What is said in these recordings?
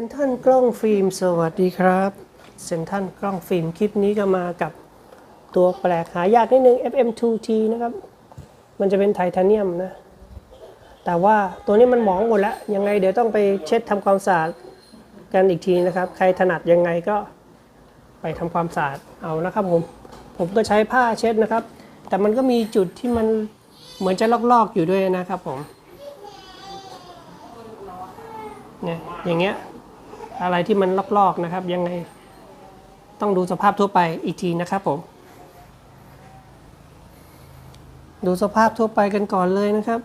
เซนทันกล้องฟิล์มสวัสดีครับเซนทันกล้องฟิล์มคลิปนี้ก็มากับตัวแปลกหายากนิดนึง FM2T นะครับ มันจะเป็นไทเทเนียมนะ แต่ว่าตัวนี้มันหมองหมดแล้ว ยังไงเดี๋ยวต้องไปเช็ดทำความสะอาดกันอีกทีนะครับ ใครถนัดยังไงก็ไปทำความสะอาดเอานะครับผม ผมก็ใช้ผ้าเช็ดนะครับ แต่มันก็มีจุดที่มันเหมือนจะลอกๆอยู่ด้วยนะครับผมเนี่ยอย่างเงี้ย อะไรที่มันลอกๆนะครับ ยังไงต้องดูสภาพทั่วไปอีกทีนะครับผม ดูสภาพทั่วไปกันก่อนเลยนะครับ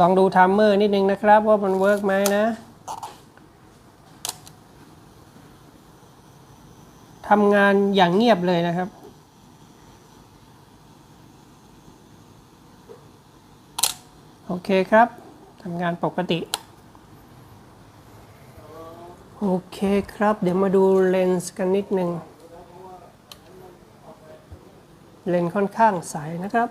ลองดูทัมเมอร์นิดนึงนะครับ ว่ามันเวิร์กไหมนะทำงานอย่างเงียบเลยนะครับ โอเคครับทำงานปกติ โอเคครับ เดี๋ยวมาดูเลนส์กันนิดนึง เลนส์ค่อนข้างใสนะครับ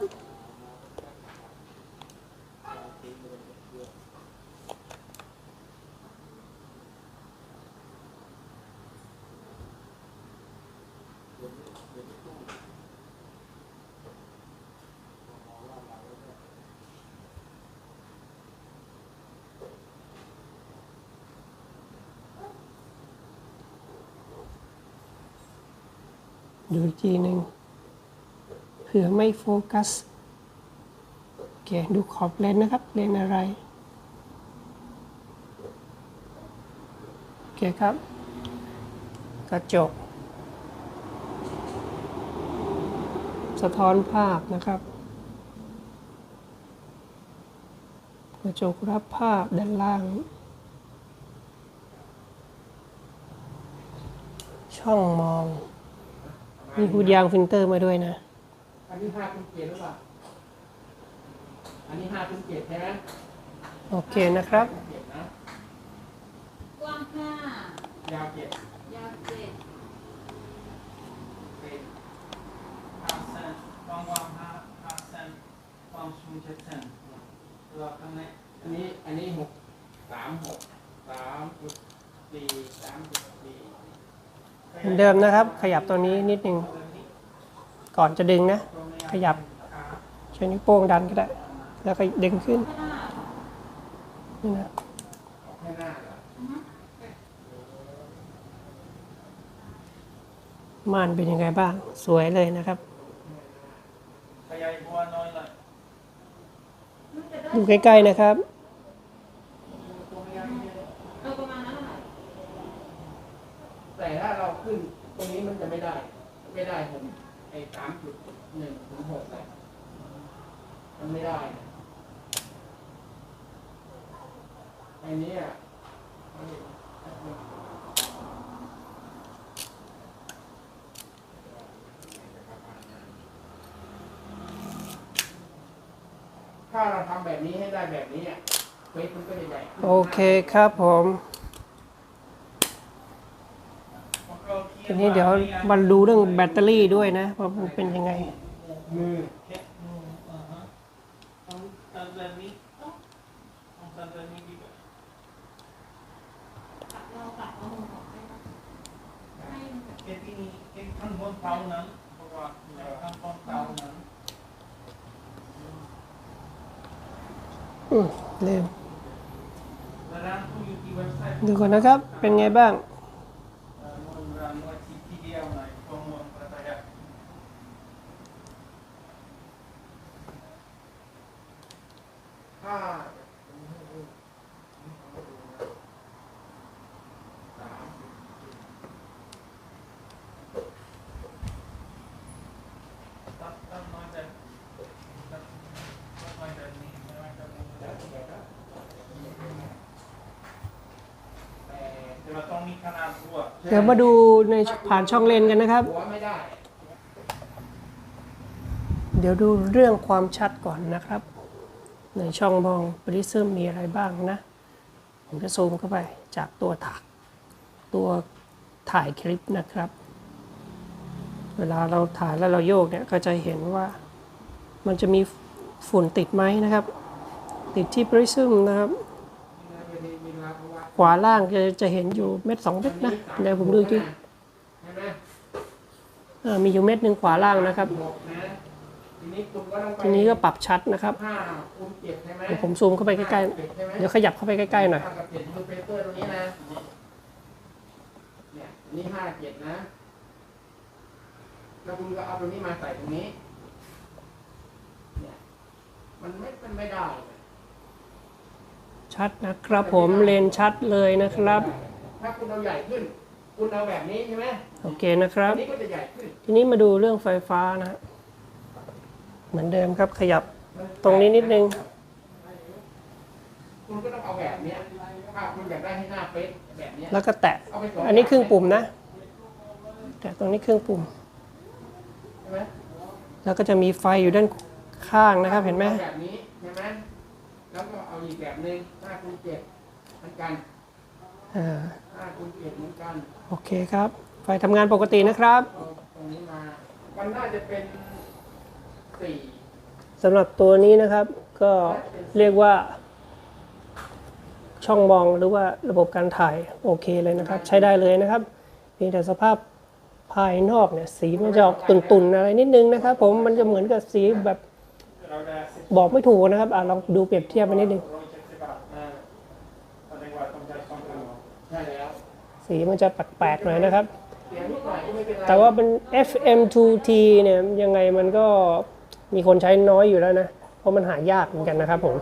ดูอีกทีหนึ่งเผื่อไม่โฟกัสโอเคดูขอบเลนส์นะครับ เลนอะไรโอเคครับ กระจก สะท้อนภาพนะครับ กระจกรับภาพด้านล่าง ช่องมอง มีหูดยางฟิลเตอร์มาด้วยนะ อันนี้ห้าคุณเกียรหรือเปล่า อันนี้ห้าคุณเกียรใช่ไหมโอเคนะครับเกียรนะ กว้างห้ายาวเกียรยาวเจ็ดเป็นห้าเซนความกว้างห้าห้าเซนความสูงเจ็ดเซนตัวข้างใน อันนี้ อันนี้หกสามหกสามจุดสี่สามจุดสี่ เหมื อนเดิมนะครับ ขยับตัวนี้นิดนึง ก่อนจะดึงนะ ขยับใช้นิ้วโป้งดันก็ได้ แล้วก็ดึงขึ้นนี่นะม่านเป็นยังไงบ้าง สวยเลยนะครับดูใกล้ๆนะครับ เออประมาณนั้นแหละ แต่ถ้าเราขึ้นตรงนี้มันจะไม่ได้ ไม่ได้ผมไอ้สามจุดหนึ่งถึงหกเลยมันไม่ได้ไอ้เนี้อะถ้าเราทำแบบนี้ให้ได้แบบนี้อะเฟซมันก็จะใหญ่โอเคครับผม ทีนี้เดี๋ยวมาดูเรื่องแบตเตอรี่ด้วยนะว่ามันเป็นยังไงมืออ่าฮะต้องตัดแบบนี้ต้องตัดแบบนี้ดีกว่าเราตัดเอามือออกได้ปะให้มันแบบเก็บที่นี่เก็บข้างบนเตานั้นเพราะว่าข้างบนเตานั้นอืมลืมแล้วร้านเขาอยู่ที่เว็บไซต์ดูก่อนนะครับ เป็นไงบ้าง เอ่อโรงแรมว่าที่ที่เดียวในตัวเมืองพัทยา ถ้าสาม ตัดตัดน้อยแต่ตัดตัดน้อยแต่นี้ไม่น้อยแต่นี้ แล้วแต่ก็ แต่เดี๋ยวเราต้องมีขนาเดี๋ยวมาดูในผ่านช่องเลนกันนะครับ เดี๋ยวดูเรื่องความชัดก่อนนะครับ ในช่องมองปริซึมมีอะไรบ้างนะ ผมจะซูมเข้าไปจากตัวถัก ตัวถ่ายคลิปนะครับ เวลาเราถ่ายแล้วเราโยกเนี่ยก็จะเห็นว่ามันจะมีฝุ่นติดไหมนะครับ ติดที่ปริซึมนะครับ ขวาล่างจะจะเห็นอยู่เม็ดสองเม็ดนะเดี๋ยวผมดูอีกทีใช่ไหมอ่ามีอยู่เม็ดหนึ่งขวาล่างนะครับ ทีนี้คุณก็ต้องไปทีนี้ก็ปรับชัดนะครับห้าคูณเจ็ดใช่ไหมเดี๋ยวผมซูมเข้าไปใกล้เจ็ดใช่ไหมๆเดี๋ยวขยับเข้าไปใกล้ๆหน่อยห้ากับเจ็ดดูเปเปอร์ตรงนี้นะเนี่ยอันนี่ห้าเจ็ดนะ แล้วคุณก็เอาตรงนี้มาใส่ตรงนี้ เนี่ย มันไม่มันไม่ได้ ชัดนะครับผมเลนชัดเลยนะครับ ถ้าคุณเอาใหญ่ขึ้น คุณเอาแบบนี้ใช่ไหมโอเคนะครับอันนี้ก็จะใหญ่ขึ้นทีนี้มาดูเรื่องไฟฟ้านะฮะ เหมือนเดิมครับขยับตรงนี้นิดนึง คุณก็ต้องเอาแบบเนี้ยถ้าคุณอยากได้ให้หน้าเป๊ะแบบเนี้ยแล้วก็แตะ เอาไปสงอันนี้ครึ่งปุ่มนะ แต่ตรงนี้เครื่องปุ่ม ใช่ไหมแล้วก็จะมีไฟอยู่ด้านข้างนะครับ เห็นไหมอาแบบนี้ใช่ไหมแล้วก็เอาอีกแบบหนึ่งห้าคูณเจ็ดเหมือนกันอ่าห้าคูณเจ็ดเหมือนกัน โอเคครับ ไฟทำงานปกตินะครับ เอาตรงนี้มา มันน่าจะเป็น สี่สำหรับตัวนี้นะครับก็เรียกว่า ช่องมองหรือว่าระบบการถ่ายโอเคเลยนะครับ ใช้ได้เลยนะครับเพียงแต่สภาพภายนอกเนี่ยสีมันจะออกตุ่นๆอะไรนิดนึงนะครับ ผมมันจะเหมือนกับสีแบบบอกไม่ถูกนะครับอะลองดูเปรียบเทียบไปนิดนึงอ่าแสดงว่าต้องใช้สองตัวใช่แล้วสีมันจะแปลกๆหน่อยนะครับเสียงนิดหน่อยก็ไม่เป็นไรแต่ว่าเป็น FM2T เนี่ยยังไงมันก็ มีคนใช้น้อยอยู่แล้วนะ เพราะมันหายากเหมือนกันนะครับผม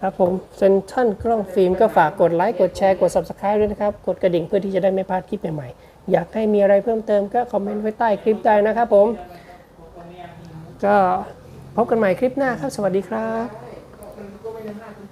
ครับผมเซนทันกล้องฟิล์มก็ฝากกดไลค์ กดแชร์ กด Subscribe ด้วยนะครับ กดกระดิ่งเพื่อที่จะได้ไม่พลาดคลิปใหม่ๆ อยากให้มีอะไรเพิ่มเติมก็คอมเมนต์ไว้ใต้คลิปได้นะครับผม ก็พบกันใหม่คลิปหน้าครับ สวัสดีครับ